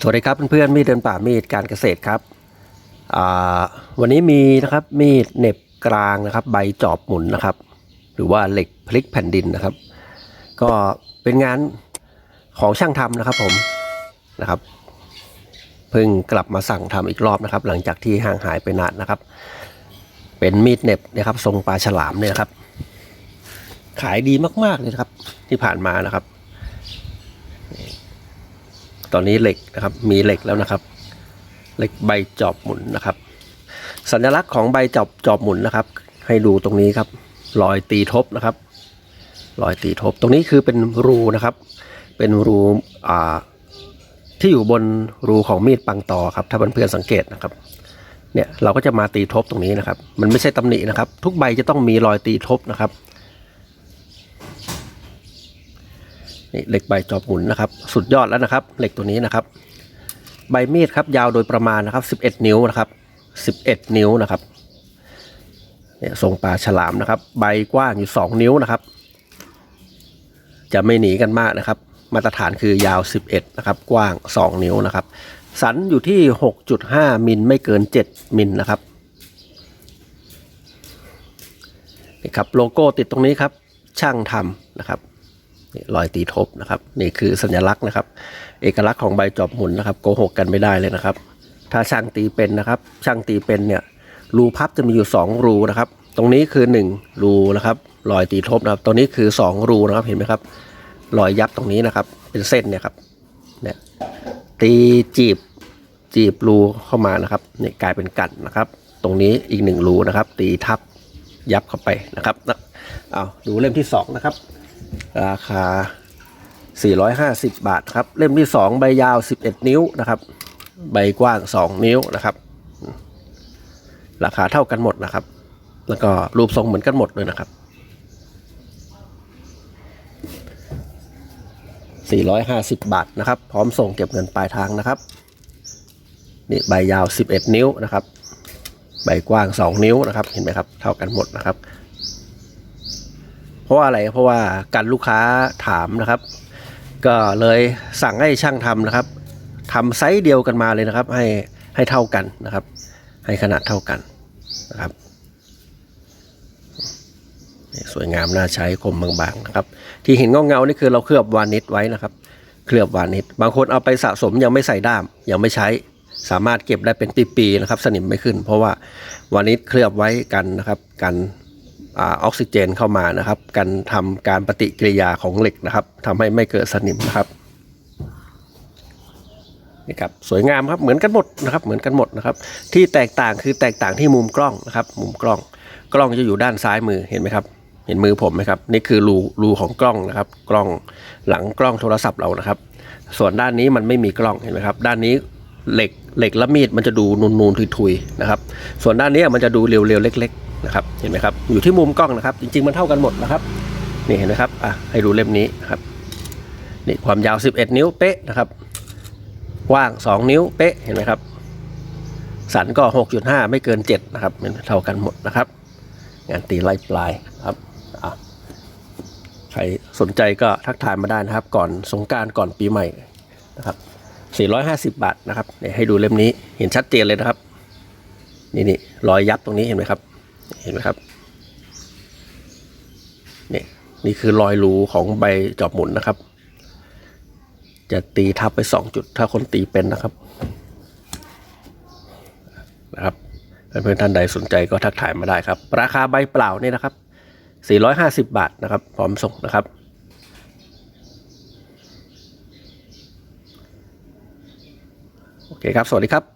สวัสดีครับเพื่อนๆมีดเดินป่ามีดการเกษตรครับวันนี้มีนะครับมีดเหน็บกลางนะครับ ใบจอบหมุนนะครับ หรือว่าเหล็กพลิกแผ่นดินนะครับ ก็เป็นงานของช่างทำนะครับผมนะครับเพิ่งกลับมาสั่งทำอีกรอบนะครับ หลังจากที่ห่างหายไปนานนะครับ เป็นมีดเหน็บนะครับ ทรงปลาฉลามเนี่ยครับ ขายดีมากๆเลยครับ ที่ผ่านมานะครับ อนนี้เหล็กนะครับ มีเหล็กแล้วนะครับ เหล็กใบจอบหมุนนะครับ สัญลักษณ์ของใบจอบจอบหมุนนะครับ ให้ดูตรงนี้ครับ รอยตีทบนะครับ รอยตีทบ ตรงนี้คือเป็นรูนะครับ เป็นรูอ่าที่อยู่บนรูของมีดปังตอครับ ถ้าเพื่อนๆสังเกตนะครับ เนี่ยเราก็จะมาตีทบตรงนี้นะครับ มันไม่ใช่ตำหนินะครับ ทุกใบจะต้องมีรอยตีทบนะครับ นี่เหล็กใบจอบหมุนนะครับ สุดยอดแล้วนะครับ เหล็กตัวนี้นะครับ ใบมีดครับยาวโดยประมาณนะครับ 11 นิ้วนะครับ 11 นิ้วนะครับเนี่ยทรงปลาฉลามนะครับ ใบกว้างอยู่ 2 นิ้วนะครับ จะไม่หนีกันมากนะครับ มาตรฐานคือยาว 11 นะครับ กว้าง 2 นิ้วนะครับ สันอยู่ที่ 6.5 มิลไม่เกิน 7 มิลนะครับนี่ครับโลโก้ติดตรงนี้ครับ ช่างทำนะครับ รอยตีทบนะครับ นี่คือสัญลักษณ์นะครับ เอกลักษณ์ของใบจอบหมุนนะครับโกหกกันไม่ได้เลยนะครับ ถ้าช่างตีเป็นนะครับ ช่างตีเป็นเนี่ยรูพับจะมีอยู่ 2 รูนะครับ ตรงนี้คือ 1 รูนะครับรอยตีทบนะครับตรงนี้คือ 2 รูนะครับเห็นไหมครับรอยยับตรงนี้นะครับ เป็นเส้นเนี่ยครับเนี่ยตีจีบจีบรูเข้ามานะครับนี่กลายเป็นกันนะครับ ตรงนี้อีกหนึ่งรูนะครับ ตีทับยับเข้าไปนะครับเอาดูเล่มที่สองนะครับ ราคา 450 บาทครับ เล่มที่ 2 ใบยาว 11 นิ้วนะครับ ใบกว้าง 2 นิ้วนะครับ ราคาเท่ากันหมดนะครับ แล้วก็รูปทรงเหมือนกันหมดเลยนะครับ 450 บาทนะครับ พร้อมส่งเก็บเงินปลายทางนะครับ นี่ใบยาว 11 นิ้วนะครับ ใบกว้าง 2 นิ้วนะครับ เห็นไหมครับ เท่ากันหมดนะครับ เพราะว่าอะไรเพราะว่าการลูกค้าถามนะครับ ก็เลยสั่งให้ช่างทำนะครับทำไซส์เดียวกันมาเลยนะครับ ให้ให้เท่ากันนะครับ ให้ขนาดเท่ากันนะครับสวยงามน่าใช้คมบางๆนะครับ ที่เห็นเงาๆนี่คือเราเคลือบวานิชไว้นะครับ เคลือบวานิชบางคนเอาไปสะสมยังไม่ใส่ด้ามยังไม่ใช้ สามารถเก็บได้เป็นปีๆนะครับ สนิมไม่ขึ้น เพราะว่าวานิชเคลือบไว้กันนะครับกัน ออกซิเจนเข้ามานะครับ การทำการปฏิกิริยาของเหล็กนะครับทำให้ไม่เกิดสนิมนะครับนี่ครับสวยงามครับเหมือนกันหมดนะครับ เหมือนกันหมดนะครับ ที่แตกต่างคือแตกต่างที่มุมกล้องนะครับ มุมกล้อง กล้องจะอยู่ด้านซ้ายมือเห็นไหมครับ เห็นมือผมไหมครับ นี่คือรูรูของกล้องนะครับ กล้องหลังกล้องโทรศัพท์เรานะครับ ส่วนด้านนี้มันไม่มีกล้องเห็นไหมครับ ด้านนี้เหล็กเหล็กและมีดมันจะดูนูนๆทุยๆนะครับ ส่วนด้านนี้มันจะดูเรียวๆเล็ก ๆ นะครับเห็นไหมครับอยู่ที่มุมกล้องนะครับ จริง ๆ มันเท่ากันหมดนะครับ นี่เห็นไหมครับอะให้ดูเล่มนี้ครับนี่ความยาว 11 นิ้วเป๊ะนะครับกว้าง 2 นิ้วเป๊ะเห็นไหมครับ สันก็ 6.5 ไม่เกิน 7 นะครับเป็นเท่ากันหมดนะครับ งานตีไล่ปลายครับอะใครสนใจก็ทักทายมาได้นะครับ ก่อนสงการก่อนปีใหม่นะครับ450 บาทนะครับเนี่ยให้ดูเล่มนี้เห็นชัดเจนเลยนะครับ นี่นี่รอยยับตรงนี้เห็นไหมครับ เห็นไหมครับนี่นี่คือรอยรูของใบจอบหมุนนะครับ จะตีทับไปสองจุดถ้าคนตีเป็นนะครับนะครับเพื่อนๆท่านใดสนใจก็ทักทายมาได้ครับ ราคาใบเปล่านี่นะครับ 450 บาทนะครับ พร้อมส่งนะครับโอเคครับ สวัสดีครับ